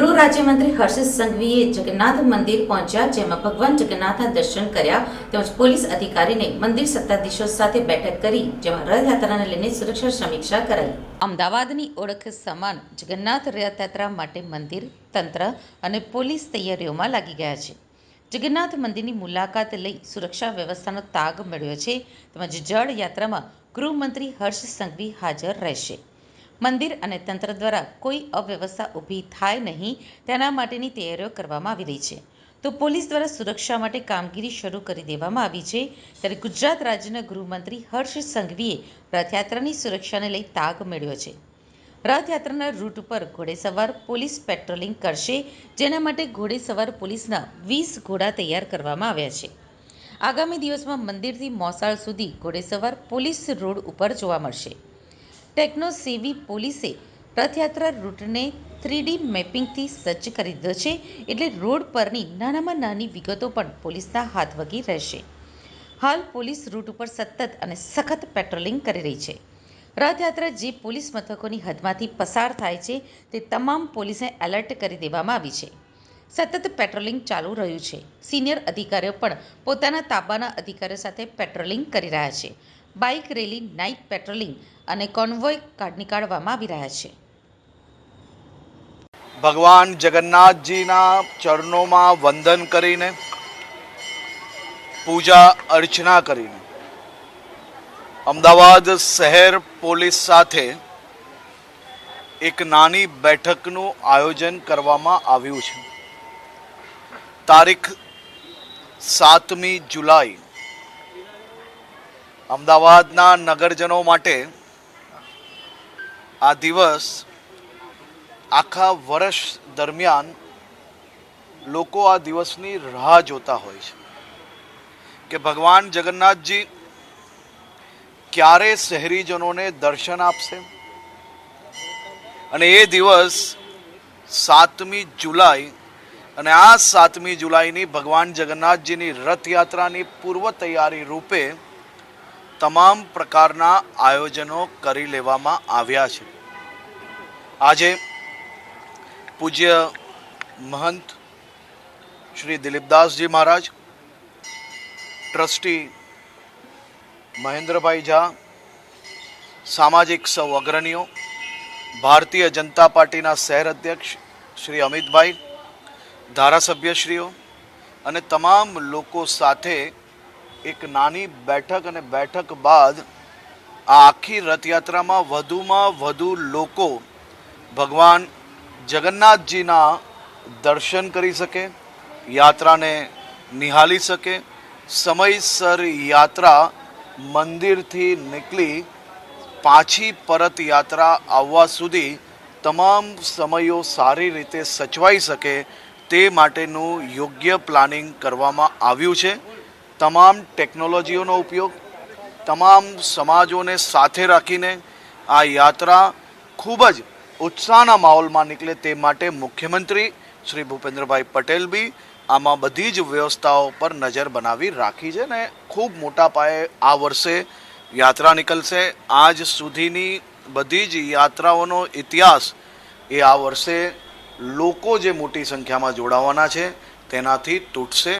રાજ્યમંત્રી હર્ષિત સંઘવીએ જગન્નાથ મંદિર પહોંચ્યા, જેમાં ભગવાન જગન્નાથના દર્શન કર્યા, તેમજ પોલીસ અધિકારીને મંદિર સત્તાધીશો સાથે બેઠક કરી, જેમાં રથયાત્રાને લઈને સુરક્ષા સમીક્ષા કરાઈ. અમદાવાદની ઓળખ સમાન જગન્નાથ રથયાત્રા માટે મંદિર, તંત્ર અને પોલીસ તૈયારીઓમાં લાગી ગયા છે. જગન્નાથ મંદિરની મુલાકાત લઈ સુરક્ષા વ્યવસ્થાનો તાગ મેળવ્યો છે, તેમજ જળ યાત્રામાં ગૃહમંત્રી હર્ષ સંઘવી હાજર રહેશે. મંદિર અને તંત્ર દ્વારા કોઈ અવ્યવસ્થા ઊભી થાય નહીં, તેના માટેની તૈયારીઓ કરવામાં આવી રહી છે. તો પોલીસ દ્વારા સુરક્ષા માટે કામગીરી શરૂ કરી દેવામાં આવી છે. ત્યારે ગુજરાત રાજ્યના ગૃહમંત્રી હર્ષ સંઘવીએ રથયાત્રાની સુરક્ષાને લઈ તાગ મેળવ્યો છે. રથયાત્રાના રૂટ ઉપર ઘોડેસવાર પોલીસ પેટ્રોલિંગ કરશે, જેના માટે ઘોડેસવાર પોલીસના વીસ ઘોડા તૈયાર કરવામાં આવ્યા છે. આગામી દિવસમાં મંદિરથી મોસાળ સુધી ઘોડેસવાર પોલીસ રોડ ઉપર જોવા મળશે. ટેકનો સેવી પોલીસે રથયાત્રા રૂટને થ્રીડી મેપિંગથી સજ્જ કરી દીધો છે એટલે રોડ પરની નાનામાં નાની વિગતો પણ પોલીસના હાથ વગી રહેશે. હાલ પોલીસ રૂટ ઉપર સતત અને સખત પેટ્રોલિંગ કરી રહી છે. રથયાત્રા જે પોલીસ મથકોની હદમાંથી પસાર થાય છે તે તમામ પોલીસને એલર્ટ કરી દેવામાં આવી છે. સતત પેટ્રોલિંગ ચાલુ રહ્યું છે. સિનિયર અધિકારીઓ પણ પોતાના તાબાના અધિકારીઓ સાથે પેટ્રોલિંગ કરી રહ્યા છે. બાઇક રેલી નાઇટ પેટ્રોલિંગ અને કોન્વોય કાઢ નીકાળવામાં આવી રહ્યા છે. ભગવાન જગન્નાથજીના ચરણોમાં વંદન કરીને, પૂજા અર્ચના કરીને, અમદાવાદ શહેર પોલીસ સાથે એક નાની બેઠકનું આયોજન કરવામાં આવ્યું છે. તારીખ સાતમી જુલાઈ અમદાવાદના નગરજનો માટે આ દિવસ આખા વર્ષ દરમિયાન લોકો આ દિવસની રાહ જોતા હોય છે. કે ભગવાન જગન્નાથજી ક્યારે શહેરીજનોને દર્શન આપશે? અને એ દિવસ સાતમી જુલાઈ અને આ સાતમી જુલાઈની ભગવાન જગન્નાથજીની રથયાત્રાની પૂર્વ તૈયારી રૂપે તમામ પ્રકારના આયોજનો કરી લેવામાં આવ્યા છે. આજે પૂજ્ય મહંત શ્રી દિલીપદાસજી મહારાજ, ટ્રસ્ટી મહેન્દ્રભાઈ ઝા, સામાજિક સૌ અગ્રણીઓ, ભારતીય જનતા પાર્ટીના શહેર અધ્યક્ષ શ્રી અમિતભાઈ, ધારાસભ્યશ્રીઓ અને તમામ લોકો સાથે એક નાની બેઠક અને બેઠક બાદ આ આખી રથયાત્રામાં વધુમાં વધુ લોકો ભગવાન જગન્નાથજીના દર્શન કરી શકે, યાત્રાને નિહાળી શકે, સમયસર યાત્રા મંદિરથી નીકળી પાછી પરત યાત્રા આવવા સુધી તમામ સમયો સારી રીતે સચવાઈ શકે તે માટેનું યોગ્ય પ્લાનિંગ કરવામાં આવ્યું છે. તમામ ટેકનોલોજીઓનો ઉપયોગ, તમામ સમાજોને સાથે રાખીને આ યાત્રા ખૂબ જ ઉત્સાહના માહોલમાં નીકળે તે માટે મુખ્યમંત્રી શ્રી ભૂપેન્દ્રભાઈ પટેલ બી આમાં બધી જ વ્યવસ્થાઓ પર નજર બનાવી રાખી છે ને ખૂબ મોટા પાયે આ વર્ષે યાત્રા નીકળશે. આજ સુધીની બધી જ યાત્રાઓનો ઇતિહાસ એ આ વર્ષે લોકો જે મોટી સંખ્યામાં જોડાવાના છે તેનાથી તૂટશે.